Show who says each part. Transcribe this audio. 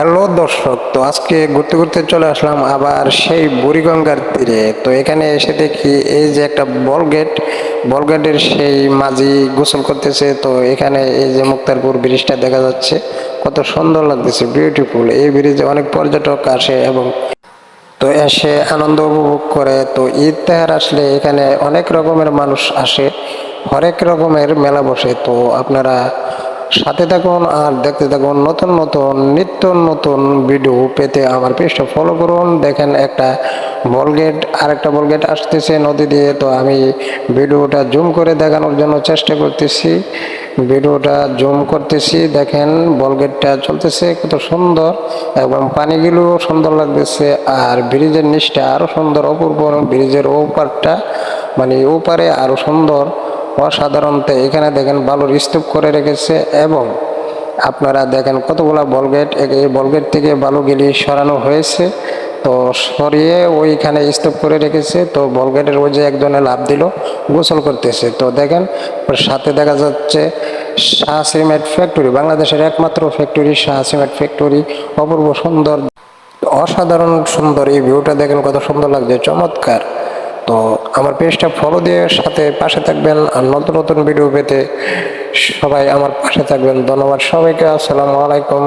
Speaker 1: Hello দর্শক, তো আজকে ঘুরতে ঘুরতে চলে আসলাম আবার সেই বুড়িগঙ্গার তীরে। তো এখানে এসে দেখি এই যে একটা বলগেট বলগেটের সেই মাঝি গোসল করতেছে। তো এখানে এই যে মুক্তারপুর ব্রিজটা দেখা যাচ্ছে, কত সুন্দর লাগতেছে বিউটিফুল এই ব্রিজে অনেক পর্যটক আসে এবং তো এসে আনন্দ উপভোগ করে। তো ঈদ তেহার আসলে এখানে অনেক রকমের মানুষ আসে, হরেক রকমের মেলা বসে। তো আপনারা সাথে থাকুন আর দেখতে থাকুন নতুন নতুন নিত্য নতুন ভিডিও পেতে আমার পেজটা ফলো করুন। দেখেন একটা বলগেট আর একটা বলগেট আসতেছে নদী দিয়ে। তো আমি ভিডিওটা জুম করে দেখানোর জন্য চেষ্টা করতেছি। ভিডিওটা জুম করতেছি। দেখেন বলগেটটা চলতেছে, কত সুন্দর। এবং পানিগুলো সুন্দর লাগতেছে। আর ব্রিজের নিচটা আরও সুন্দর, অপূর্ব। ব্রিজের ওপারটা মানে ওপারে আরও সুন্দর। অসাধারণত এখানে দেখেন বালুর স্তূপ করে রেখেছে এবং আপনারা দেখেন কতগুলা বলগেট এই বলগেট থেকে বালু বালুগুলি সরানো হয়েছে। তো সরিয়ে ওইখানে স্তূপ করে রেখেছে। তো বলগেটের ওই যে একজনে লাভ দিল, গোসল করতেছে। তো দেখেন, সাথে দেখা যাচ্ছে শাহ সিমেন্ট ফ্যাক্টরি, বাংলাদেশের একমাত্র ফ্যাক্টরি, শাহ সিমেন্ট ফ্যাক্টরি, অপূর্ব সুন্দর, অসাধারণ সুন্দর এই ভিউটা দেখেন কত সুন্দর লাগছে, চমৎকার। তো আমার পেজটা ফলো দিয়ে সাথে পাশে থাকবেন আর নতুন নতুন ভিডিও পেতে সবাই আমার পাশে থাকবেন। ধন্যবাদ সবাইকে। আসসালামু আলাইকুম।